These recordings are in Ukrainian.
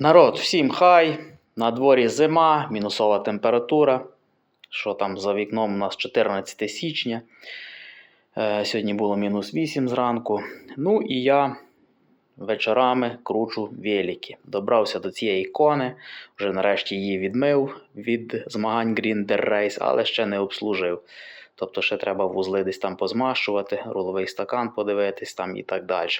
Народ, всім хай. На дворі зима, мінусова температура. Що там за вікном у нас 14 січня. Е, сьогодні було мінус 8 зранку. Ну і я вечорами кручу велики. Добрався до цієї ікони, вже нарешті її відмив від змагань Grinder Race, але ще не обслужив. Тобто ще треба вузли десь там позмащувати, руловий стакан подивитись там і так далі.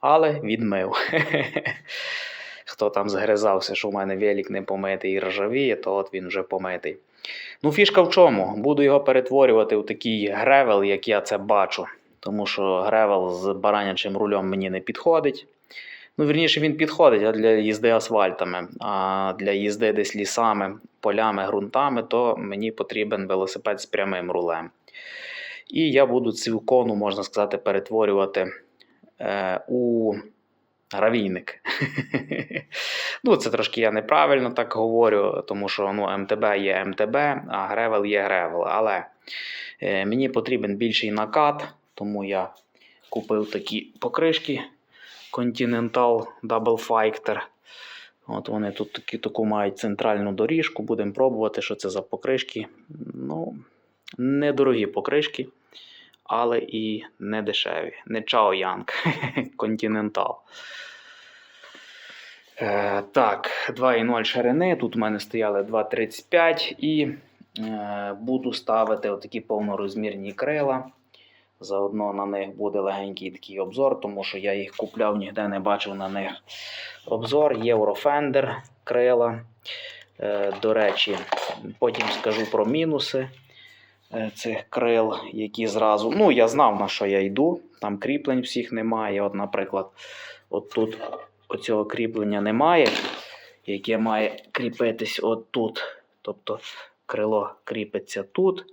Але відмив. Хто там згризався, що в мене велик не помитий і ржавіє, то от він вже помитий. Ну, фішка в чому? Буду його перетворювати в такий гревел, як я це бачу. Тому що гревел з баранячим рулем мені не підходить. Ну, вірніше, він підходить для їзди асфальтами, а для їзди десь лісами, полями, ґрунтами, то мені потрібен велосипед з прямим рулем. І я буду цю кону, можна сказати, перетворювати е, у гравійник. ну, це трошки я неправильно так говорю, тому що ну, МТБ є МТБ, а гревел є гревел. Але е, мені потрібен більший накат, тому я купив такі покришки Continental Double Fighter. От вони тут такі, таку мають центральну доріжку. Будемо пробувати, що це за покришки. Ну, недорогі покришки, але і не дешеві. Не Chao Yang, Continental. Е, так, 2,0 ширини. Тут у мене стояли 2,35 і е, буду ставити отакі повнорозмірні крила. Заодно на них буде легенький такий обзор, тому що я їх купляв, ніде не бачив на них обзор. Eurofender крила. Е, до речі, потім скажу про мінуси цих крил, які зразу. Ну, я знав, на що я йду. Там кріплень всіх немає. От, наприклад, от тут оцього кріплення немає, яке має кріпитись от тут. Тобто крило кріпиться тут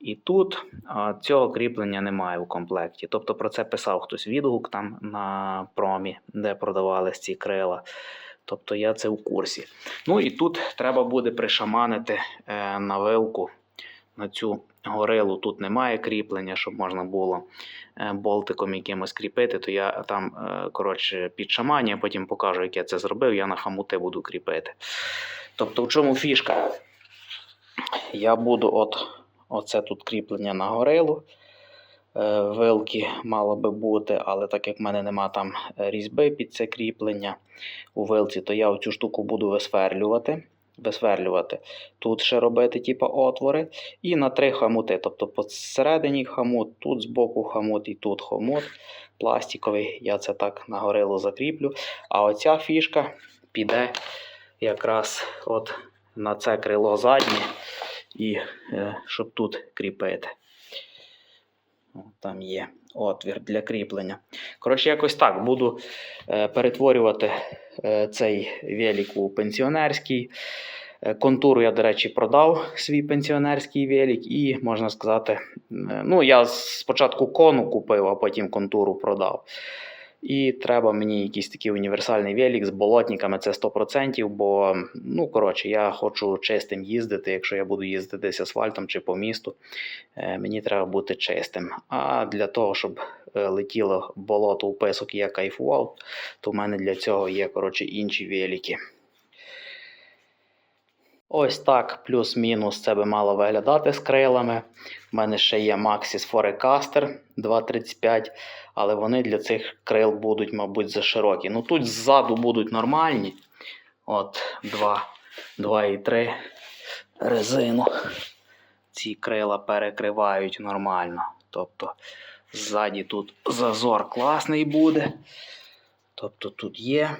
і тут, а цього кріплення немає у комплекті. Тобто про це писав хтось відгук там на промі, де продавались ці крила. Тобто я це в курсі. Ну і тут треба буде пришаманити е, на вилку на цю горилу. Тут немає кріплення, щоб можна було е, болтиком якимось кріпити, то я там е, коротше, під шамані, потім покажу, як я це зробив. Я на хамути буду кріпити. Тобто, в чому фішка? Я буду от оце тут кріплення на горилу. Е, Вилки мало би бути, але так як в мене нема там різьби під це кріплення у вилці, то я цю штуку буду висверлювати. Висверлювати. Тут ще робити типу, отвори. І на три хамути. Тобто посередині хамут, тут збоку хамут і тут хомут пластиковий. Я це так на горилу закріплю. А оця фішка піде якраз от на це крило заднє, і е, щоб тут кріпити. Там є отвір для кріплення. Коротше, якось так буду е, перетворювати е, цей велик у пенсіонерський. Е, Контуру я, до речі, продав свій пенсіонерський велик, і можна сказати, ну, я спочатку кону купив, а потім контуру продав. І треба мені якийсь такий універсальний велик з болотниками, це 100%, бо, ну, коротше, я хочу чистим їздити, якщо я буду їздити десь асфальтом чи по місту, е, мені треба бути чистим. А для того, щоб е, летіло болото у писок і я кайфував, то в мене для цього є, коротше, інші велики. Ось так, плюс-мінус це би мало виглядати з крилами. У мене ще є Maxis Forecaster 2.35, але вони для цих крил будуть, мабуть, заширокі. Ну тут ззаду будуть нормальні. От 2, 2,3 резину. Ці крила перекривають нормально. Тобто ззаді тут зазор класний буде. Тобто тут є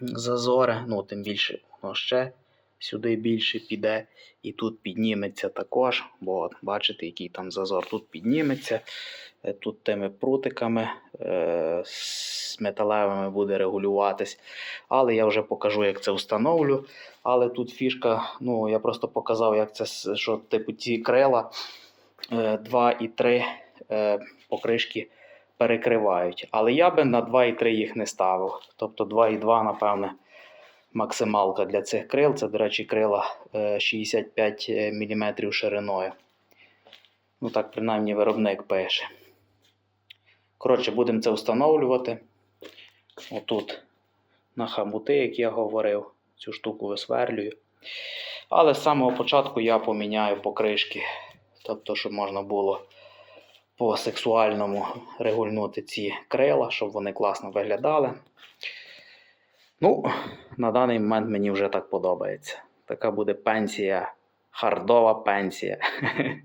зазори, ну тим більше воно ще сюди більше піде, і тут підніметься також, бо от, бачите, який там зазор. Тут підніметься, е, тут тими прутиками е, з металевими буде регулюватись. Але я вже покажу, як це встановлю. Але тут фішка, ну я просто показав, як це, що типу ці крила е, 2 і 3 е, покришки перекривають. Але я би на 2 і 3 їх не ставив. Тобто 2 і 2, напевне максималка для цих крил. Це, до речі, крила е, 65 мм шириною. Ну так, принаймні, виробник пише. Коротше, будемо це встановлювати. Отут на хамути, як я говорив. Цю штуку висверлюю. Але з самого початку я поміняю покришки. Тобто, щоб можна було по сексуальному регульнути ці крила, щоб вони класно виглядали. Ну, на даний момент мені вже так подобається. Така буде пенсія, хардова пенсія.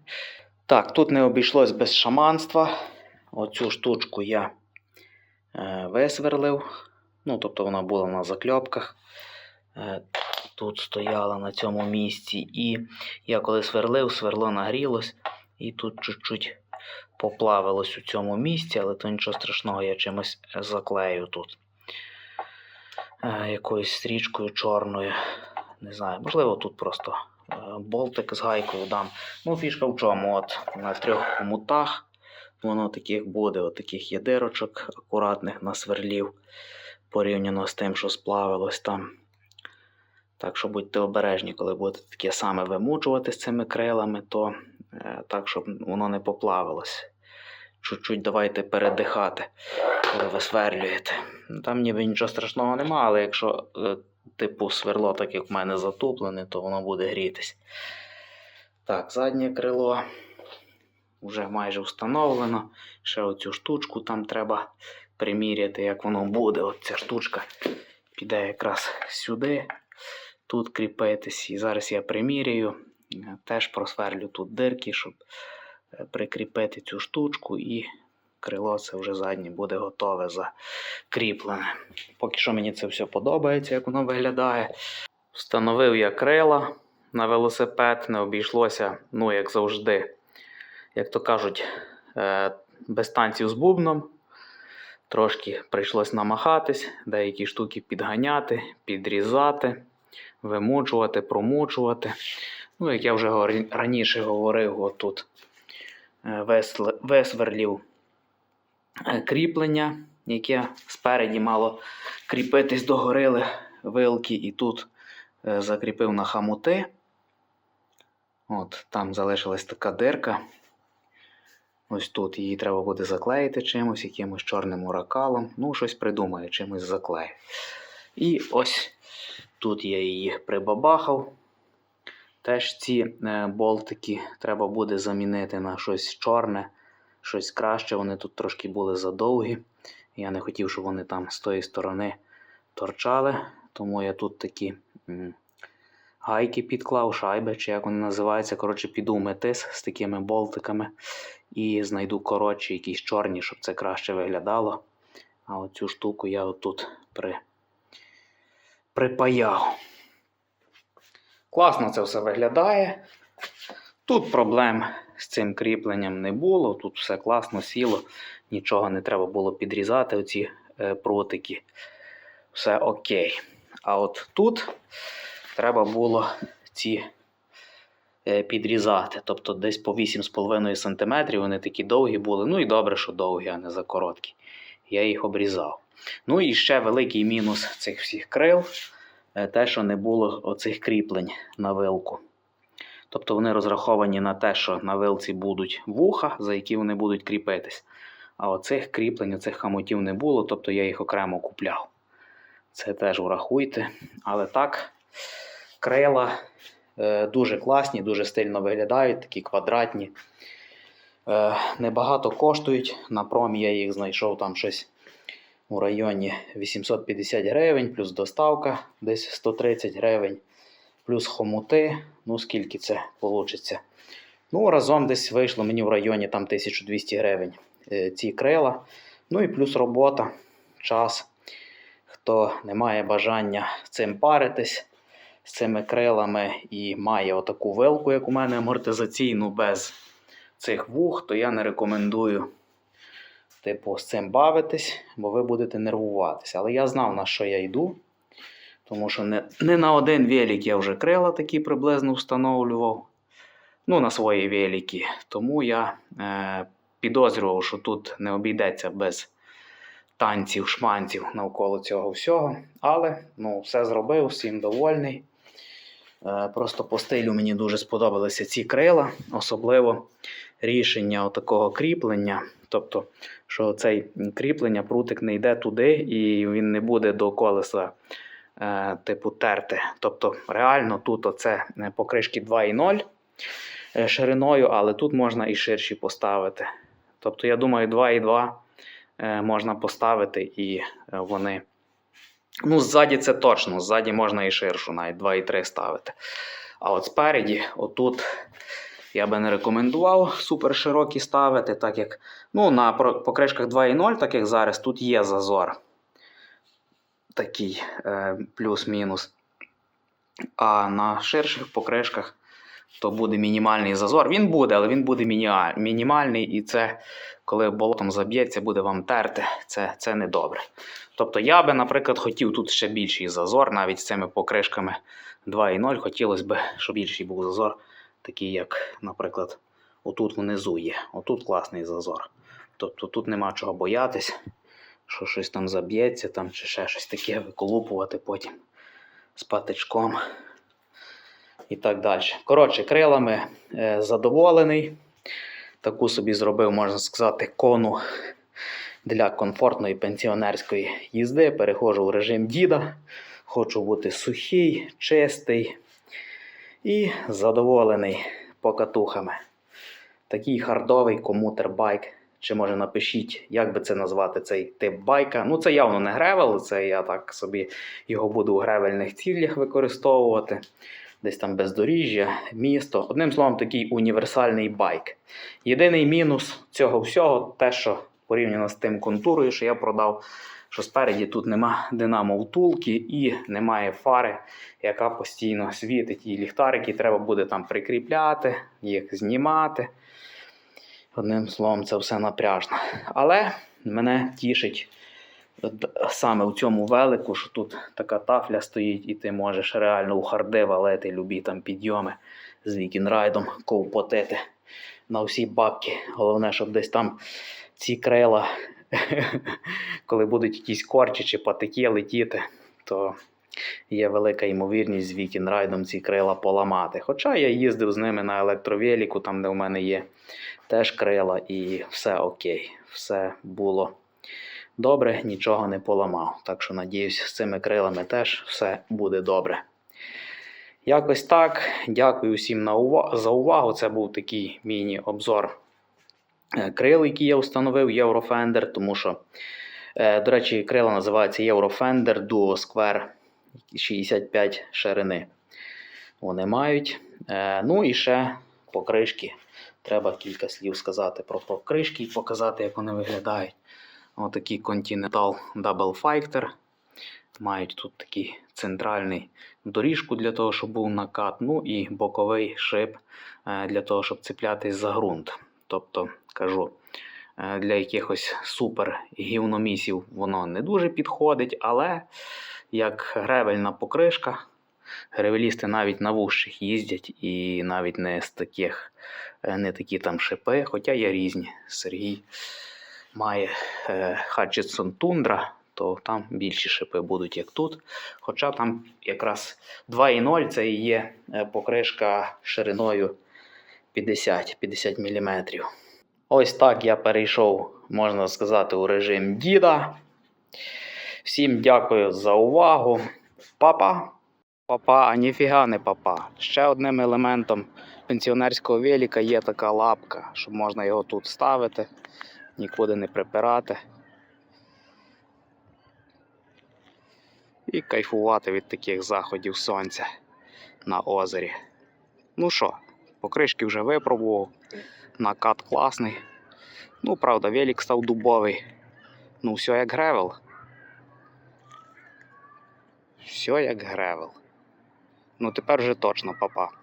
Так, тут не обійшлось без шаманства. Оцю штучку я е, висверлив. Ну, тобто вона була на закльопках. Е, тут стояла на цьому місці. І я коли сверлив, сверло нагрілось, і тут чуть-чуть поплавилось у цьому місці, але то нічого страшного, я чимось заклею тут. Е, якоюсь стрічкою чорною. Не знаю, можливо, тут просто е, болтик з гайкою дам. Ну, фішка в чому? От на трьох хомутах воно таких буде, от таких є дирочок акуратних на сверлів, порівняно з тим, що сплавилось там. Так що будьте обережні, коли будете таке саме вимучувати з цими крилами, то е, так, щоб воно не поплавилось. Чуть-чуть давайте передихати, коли ви сверлюєте. Ну, Там ніби нічого страшного нема, але якщо е, типу сверло, так як в мене затуплене, то воно буде грітись. Так, заднє крило вже майже встановлено. Ще оцю штучку там треба приміряти, як воно буде. От ця штучка піде якраз сюди, тут кріпитись. І зараз я приміряю. Теж просверлю тут дирки, щоб прикріпити цю штучку і крило це вже заднє буде готове закріплене. Поки що мені це все подобається, як воно виглядає. Встановив я крила на велосипед, не обійшлося, ну, як завжди, як то кажуть, е, без танців з бубном. Трошки прийшлось намахатись, деякі штуки підганяти, підрізати, вимучувати, промучувати. Ну, як я вже раніше говорив, отут е, весл- е, кріплення, яке спереді мало кріпитись до горили вилки, і тут е, закріпив на хамути. От, там залишилась така дирка. Ось тут її треба буде заклеїти чимось, якимось чорним уракалом. Ну, щось придумаю, чимось заклею. І ось тут я її прибабахав. Теж ці е, болтики треба буде замінити на щось чорне, щось краще. Вони тут трошки були задовгі. Я не хотів, щоб вони там з тої сторони торчали. Тому я тут такі гайки підклав, шайби, чи як вони називаються. Коротше, піду метис з такими болтиками і знайду коротші, якісь чорні, щоб це краще виглядало. А оцю штуку я отут при... припаяв. Класно це все виглядає. Тут проблем з цим кріпленням не було. Тут все класно сіло, нічого не треба було підрізати, оці е, прутики. Все окей. А от тут треба було ці е, підрізати. Тобто десь по 8,5 см вони такі довгі були. Ну і добре, що довгі, а не за короткі. Я їх обрізав. Ну і ще великий мінус цих всіх крил те, що не було оцих кріплень на вилку. Тобто вони розраховані на те, що на вилці будуть вуха, за які вони будуть кріпитись. А оцих кріплень, оцих хамутів не було, тобто я їх окремо купляв. Це теж врахуйте. Але так, крила е, дуже класні, дуже стильно виглядають, такі квадратні. Е, небагато коштують. На промі я їх знайшов там щось у районі 850 гривень, плюс доставка десь 130 гривень, плюс хомути. Ну, скільки це вийде? Ну, разом десь вийшло мені в районі там 1200 гривень е, ці крила. Ну і плюс робота, час. Хто не має бажання цим паритись з цими крилами і має отаку вилку, як у мене амортизаційну без цих вух, то я не рекомендую типу, з цим бавитись, бо ви будете нервуватися. Але я знав, на що я йду. Тому що не, не на один велик я вже крила такі приблизно встановлював. Ну, на свої велики. Тому я е, підозрював, що тут не обійдеться без танців, шманців навколо цього всього. Але ну, все зробив, всім довольний. Е, просто по стилю мені дуже сподобалися ці крила, особливо рішення такого кріплення. Тобто, що цей кріплення, прутик не йде туди і він не буде до колеса е, типу терти. Тобто, реально тут оце е, покришки 2,0 е, шириною, але тут можна і ширші поставити. Тобто, я думаю, 2,2 е, можна поставити і вони. Ну, ззаді це точно, ззаді можна і ширшу, навіть 2,3 ставити. А от спереді, отут, я би не рекомендував супер широкі ставити, так як ну, на покришках 2,0, так як зараз, тут є зазор. Такий е, плюс-мінус. А на ширших покришках то буде мінімальний зазор. Він буде, але він буде мінімальний, і це, коли болотом заб'ється, буде вам терти. Це, це не добре. Тобто я би, наприклад, хотів тут ще більший зазор, навіть з цими покришками 2,0. Хотілося б, щоб більший був зазор, такий, як, наприклад, отут внизу є. Отут класний зазор. Тобто тут нема чого боятись, що щось там заб'ється, там, чи ще щось таке виколупувати потім з патичком і так далі. Коротше, крилами е, задоволений. Таку собі зробив, можна сказати, кону для комфортної пенсіонерської їзди. Переходжу в режим діда. Хочу бути сухий, чистий і задоволений покатухами. Такий хардовий комутер-байк. Чи може напишіть, як би це назвати цей тип байка. Ну, це явно не гревел, це я так собі його буду у гревельних цілях використовувати. Десь там бездоріжжя, місто. Одним словом, такий універсальний байк. Єдиний мінус цього всього, те, що порівняно з тим контурою, що я продав, що спереді тут нема динамо втулки і немає фари, яка постійно світить. І ліхтарики треба буде там прикріпляти, їх знімати. Одним словом, це все напряжно. Але мене тішить саме в цьому велику, що тут така тафля стоїть, і ти можеш реально у харди валити любі там підйоми з вікінрайдом, ковпотити на всі бабки. Головне, щоб десь там ці крила, коли будуть якісь корчі чи патики летіти, то є велика ймовірність з вікінрайдом ці крила поламати. Хоча я їздив з ними на електровеліку, там де в мене є теж крила, і все окей, все було добре, нічого не поламав. Так що, надіюсь, з цими крилами теж все буде добре. Якось так. Дякую всім на ува- за увагу. Це був такий міні-обзор крил, які я встановив Eurofender, тому що, е, до речі, крила називаються Eurofender Duo Square 65 ширини. Вони мають. Е, Ну і ще покришки. Треба кілька слів сказати про покришки і показати, як вони виглядають. Отакий Continental Double Fighter. Мають тут такий центральний доріжку для того, щоб був накат, ну і боковий шип е, для того, щоб цеплятись за ґрунт. Тобто, кажу, е, для якихось супер гівномісів воно не дуже підходить, але як гревельна покришка, гревелісти навіть на вущих їздять і навіть не з таких, е, не такі там шипи, хоча є різні. Сергій має Hutchinson Tundra, то там більші шипи будуть, як тут. Хоча там якраз 2,0 це і є е, покришка шириною 50, 50 мм. Ось так я перейшов, можна сказати, у режим діда. Всім дякую за увагу. Папа. Папа, а ніфіга не папа. Ще одним елементом пенсіонерського велика є така лапка, щоб можна його тут ставити, нікуди не припирати. І кайфувати від таких заходів сонця на озері. Ну що, покришки вже випробував. Накат класний. Ну, правда, велик став дубовий. Ну, все як гревел. Все як гревел. Ну, тепер вже точно, папа.